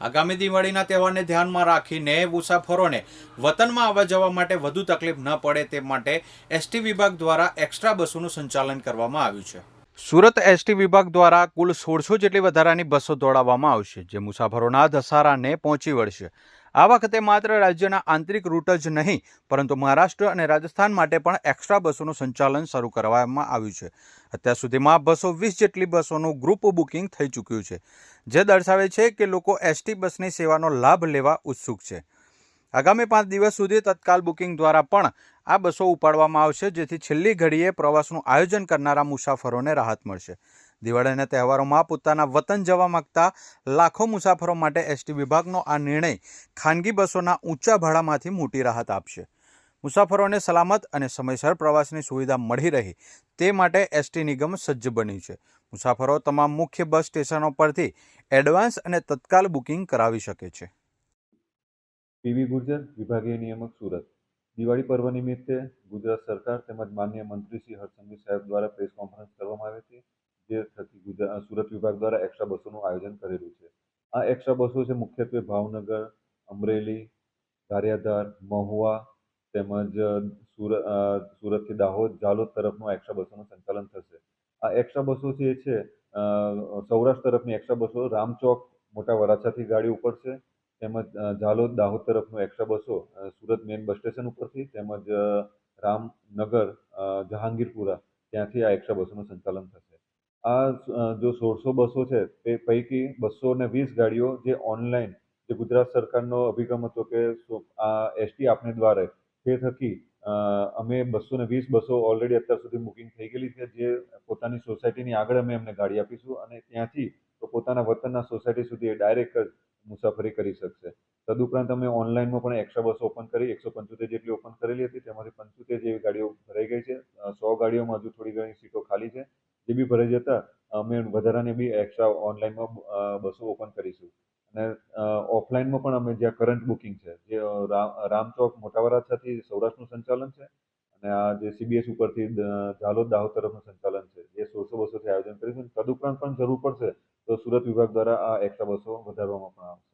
આગામી દિવાળીના તહેવારને ધ્યાનમાં રાખીને મુસાફરોને વતનમાં આવવા જવા માટે વધુ તકલીફ ન પડે તે માટે એસટી વિભાગ દ્વારા એક્સ્ટ્રા બસોનું સંચાલન કરવામાં આવ્યું છે. સુરત એસટી વિભાગ દ્વારા કુલ સોળસો જેટલી વધારાની બસો દોડાવવામાં આવશે, જે મુસાફરોના ધસારાને પહોંચી વળશે. આ વખતે માત્ર રાજ્યના આંતરિક રૂટ જ નહીં, પરંતુ મહારાષ્ટ્ર અને રાજસ્થાન માટે પણ એક્સ્ટ્રા બસોનું સંચાલન શરૂ કરવામાં આવ્યું છે. અત્યાર સુધીમાં બસો વીસ જેટલી બસોનું ગ્રુપ બુકિંગ થઈ ચૂક્યું છે, જે દર્શાવે છે કે લોકો એસટી બસની સેવાનો લાભ લેવા ઉત્સુક છે. આગામી પાંચ દિવસ સુધી તત્કાલ બુકિંગ દ્વારા પણ આ બસો ઉપાડવામાં આવશે, જેથી છેલ્લી ઘડીએ પ્રવાસનું આયોજન કરનારા મુસાફરોને રાહત મળશે. દિવાળીના તહેવારોમાં પોતાના વતન જવા માંગતા લાખો મુસાફરો માટે એસટી વિભાગનો આ નિર્ણય ખાનગી બસોના ઊંચા ભાડામાંથી મોટી રાહત આપશે. મુસાફરોને સલામત અને સમયસર પ્રવાસની સુવિધા મળી રહે તે માટે એસટી નિગમ સજ્જ બન્યું છે. મુસાફરો તમામ મુખ્ય બસ સ્ટેશનો પરથી એડવાન્સ અને તત્કાલ બુકિંગ કરાવી શકે છે. પીવી ગુર્જર, વિભાગીય નિયામક સુરત. દિવાળી પર્વ નિમિત્તે ગુજરાત સરકાર તેમજ માન્ય મંત્રી શ્રી હર્ષસંઘવી સાહેબ દ્વારા પ્રેસ કોન્ફરન્સ કરવામાં આવી હતી. જે થકી ગુજરાત સુરત વિભાગ દ્વારા એક્સ્ટ્રા બસોનું આયોજન કરેલું છે. આ એક્સ્ટ્રા બસો છે મુખ્યત્વે ભાવનગર અમરેલી ગારિયાધાર મહુવા તેમજ સુરત સુરતથી દાહોદ જાલોદ તરફનું એક્સ્ટ્રા બસોનું સંચાલન થશે. આ એક્સ્ટ્રા બસો જે છે સૌરાષ્ટ્ર તરફની એક્સ્ટ્રા બસો રામચોક મોટા વરાછાથી ગાડી ઉપડશે તેમજ અ, ઝાલોદ દાહોદ તરફનું એક્સ્ટ્રા બસો સુરત મેઇન બસ સ્ટેશન ઉપરથી તેમજ રામનગર જહાંગીરપુરા ત્યાંથી આ એક્સ્ટ્રા બસોનું સંચાલન થશે. આ જો સોળસો બસો છે, તે પૈકી બસો ને વીસ ગાડીઓ જે ઓનલાઈન જે ગુજરાત સરકારનો અભિગમ હતો કે આ એસટી આપને દ્વારે તે થકી અમે બસો ને વીસ બસો ઓલરેડી અત્યાર સુધી બુકિંગ થઈ ગયેલી છે, જે પોતાની સોસાયટીની આગળ અમે એમને ગાડી આપીશું અને ત્યાંથી તો પોતાના વતનના સોસાયટી સુધી એ ડાયરેક્ટ જ મુસાફરી કરી શકશે. તદુપરાંત અમે ઓનલાઈનમાં પણ એક્સ્ટ્રા બસો ઓપન કરી, એકસો પંચોતેર જેટલી ઓપન કરેલી હતી, તેમાંથી પંચોતેર જેવી ગાડીઓ ભરાઈ ગઈ છે. સો ગાડીઓમાં હજુ થોડી ઘણી સીટો ખાલી છે. જે બી ફરજ હતા અમે વધારાને બી એક્સ્ટ્રા ઓનલાઈનમાં બસો ઓપન કરીશું. અને ઓફલાઈનમાં પણ અમે જ્યાં કરંટ બુકિંગ છે, જે રામચોક મોટા વરાછાથી સૌરાષ્ટ્રનું સંચાલન છે, અને આ જે સીબીએસ ઉપરથી ઝાલોદ દાહોદ તરફનું સંચાલન છે, જે સોળસો બસોથી આયોજન કરીશું. તદુપરાંત પણ જરૂર પડશે, તો સુરત વિભાગ દ્વારા આ એક્સ્ટ્રા બસો વધારવામાં પણ આવશે.